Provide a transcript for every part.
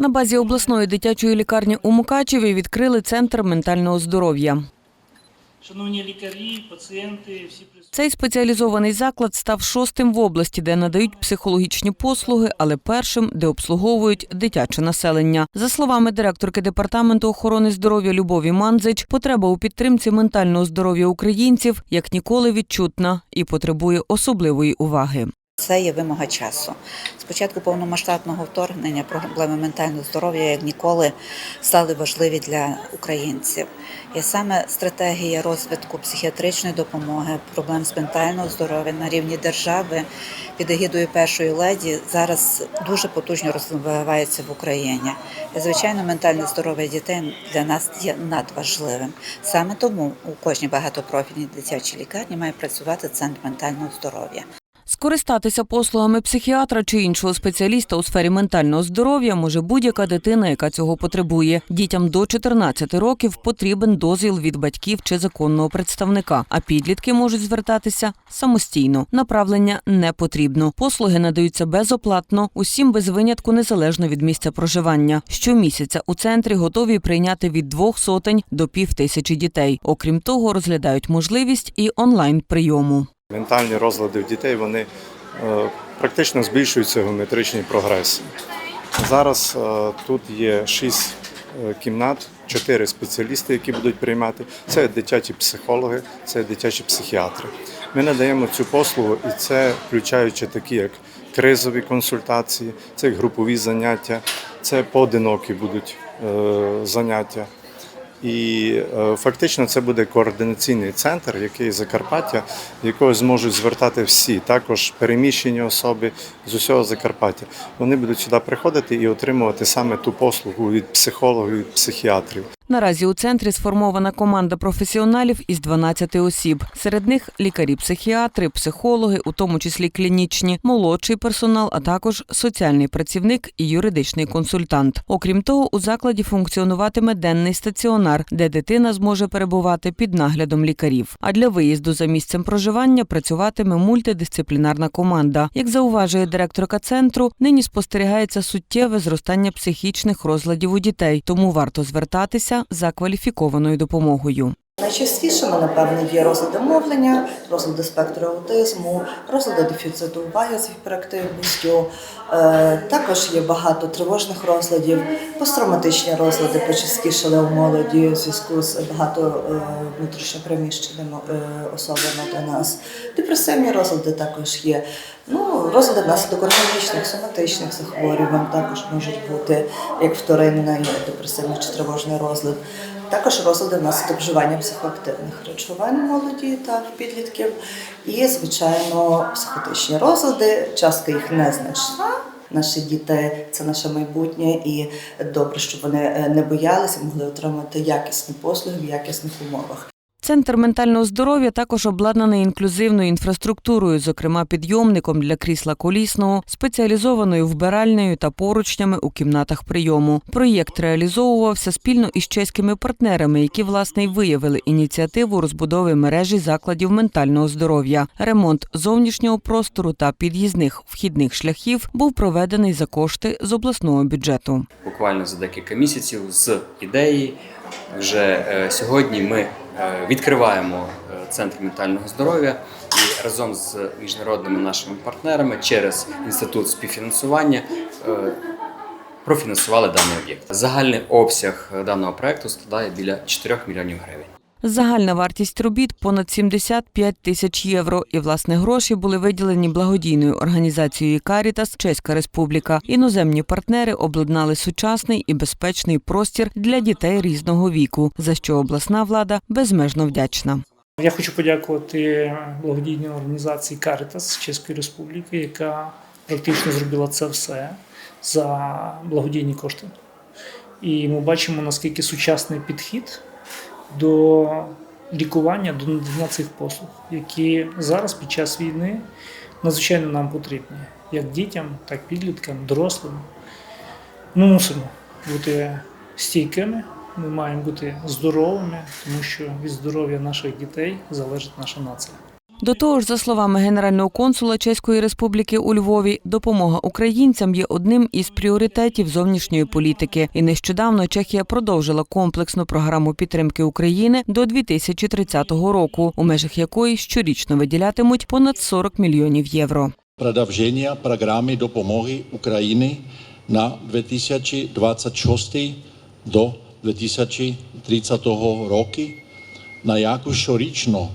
На базі обласної дитячої лікарні у Мукачеві відкрили центр ментального здоров'я. Шановні лікарі, пацієнти, всі. Цей спеціалізований заклад став шостим в області, де надають психологічні послуги, але першим, де обслуговують дитяче населення. За словами директорки департаменту охорони здоров'я Любові Манзич, потреба у підтримці ментального здоров'я українців як ніколи відчутна і потребує особливої уваги. Це є вимога часу. З початку повномасштабного вторгнення проблеми ментального здоров'я як ніколи стали важливі для українців. І саме стратегія розвитку психіатричної допомоги, проблем з ментального здоров'я на рівні держави під егідою першої леді зараз дуже потужно розвивається в Україні. І, звичайно, ментальне здоров'я дітей для нас є надважливим. Саме тому у кожній багатопрофільній дитячій лікарні має працювати центр ментального здоров'я. Скористатися послугами психіатра чи іншого спеціаліста у сфері ментального здоров'я може будь-яка дитина, яка цього потребує. Дітям до 14 років потрібен дозвіл від батьків чи законного представника, а підлітки можуть звертатися самостійно. Направлення не потрібно. Послуги надаються безоплатно, усім без винятку незалежно від місця проживання. Щомісяця у центрі готові прийняти від двох сотень до пів тисячі дітей. Окрім того, розглядають можливість і онлайн прийому. Ментальні розлади в дітей вони е, практично збільшуються в геометричній прогресії. Зараз е, тут є шість е, кімнат, чотири спеціалісти, які будуть приймати. Це дитячі психологи, це дитячі психіатри. Ми надаємо цю послугу, і це включаючи такі, як кризові консультації, це групові заняття, це поодинокі будуть заняття. І е, фактично це буде координаційний центр, який Закарпаття, в якого зможуть звертати всі, також переміщені особи з усього Закарпаття. Вони будуть сюди приходити і отримувати саме ту послугу від психологів, від психіатрів. Наразі у центрі сформована команда професіоналів із 12 осіб. Серед них лікарі-психіатри, психологи, у тому числі клінічні, молодший персонал, а також соціальний працівник і юридичний консультант. Окрім того, у закладі функціонуватиме денний стаціонар, де дитина зможе перебувати під наглядом лікарів. А для виїзду за місцем проживання працюватиме мультидисциплінарна команда. Як зауважує директорка центру, нині спостерігається суттєве зростання психічних розладів у дітей, тому варто звертатися за кваліфікованою допомогою. Найчастішими, напевно, є розлади мовлення, розлади спектру аутизму, розлади дефіциту уваги з гіперактивністю. Е, Також є багато тривожних розладів, посттравматичні розлади почастішали у молоді в зв'язку з багато е, внутрішньопереміщеними е, особами до нас. Депресивні розлади також є. Ну, розлади внаслідок органічних, соматичних захворювань також можуть бути як вторинний депресивний чи тривожний розлад. Також розлади внаслідок вживання психоактивних речовин молоді та підлітків. І, звичайно, психотичні розлади. Часто їх незначна. Наші діти це наше майбутнє, і добре, щоб вони е, не боялися, могли отримати якісні послуги в якісних умовах. Центр ментального здоров'я також обладнаний інклюзивною інфраструктурою, зокрема підйомником для крісла колісного, спеціалізованою вбиральнею та поручнями у кімнатах прийому. Проєкт реалізовувався спільно із чеськими партнерами, які власне й виявили ініціативу розбудови мережі закладів ментального здоров'я. Ремонт зовнішнього простору та під'їзних вхідних шляхів був проведений за кошти з обласного бюджету. буквально за декілька місяців з ідеї. Вже е, сьогодні ми відкриваємо е, центр ментального здоров'я і разом з міжнародними нашими партнерами через інститут співфінансування е, профінансували даний об'єкт. Загальний обсяг е, даного проекту складає біля 4 мільйонів гривень. Загальна вартість робіт понад 75 тисяч євро. І власне гроші були виділені благодійною організацією Карітас Чеська Республіка. Іноземні партнери обладнали сучасний і безпечний простір для дітей різного віку, за що обласна влада безмежно вдячна. Я хочу подякувати благодійній організації Caritas Чеської Республіки, яка практично зробила це все за благодійні кошти. І ми бачимо, наскільки сучасний підхід до лікування, до надання цих послуг, які зараз під час війни надзвичайно нам потрібні, як дітям, так і підліткам, дорослим. Ми мусимо бути стійкими, ми маємо бути здоровими, тому що від здоров'я наших дітей залежить наша нація. До того ж, за словами генерального консула Чеської Республіки у Львові, допомога українцям є одним із пріоритетів зовнішньої політики. І нещодавно Чехія продовжила комплексну програму підтримки України до 2030 року, у межах якої щорічно виділятимуть понад 40 мільйонів євро. продовження програми допомоги України на 2026 до 2030 роки, на яку щорічно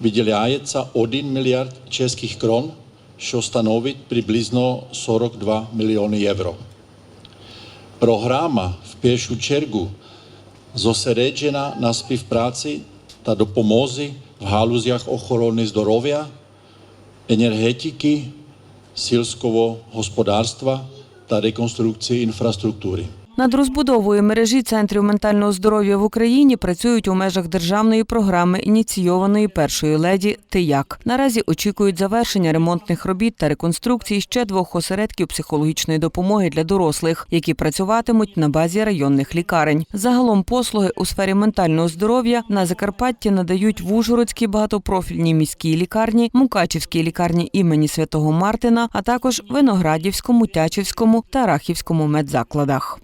виділяється 1 мільярд чеських крон, що становить приблизно 42 мільйони євро. Програма в першу чергу зосереджена на співпраці та допомозі в галузях охорони здоров'я, енергетики, сільського господарства та реконструкції інфраструктури. Над розбудовою мережі центрів ментального здоров'я в Україні працюють у межах державної програми, ініційованої першою леді «Ти-як». Наразі очікують завершення ремонтних робіт та реконструкції ще двох осередків психологічної допомоги для дорослих, які працюватимуть на базі районних лікарень. Загалом послуги у сфері ментального здоров'я на Закарпатті надають в Ужгородській багатопрофільній міській лікарні, Мукачівській лікарні імені Святого Мартина, а також Виноградівському, Тячівському та Рахівському медзакладах.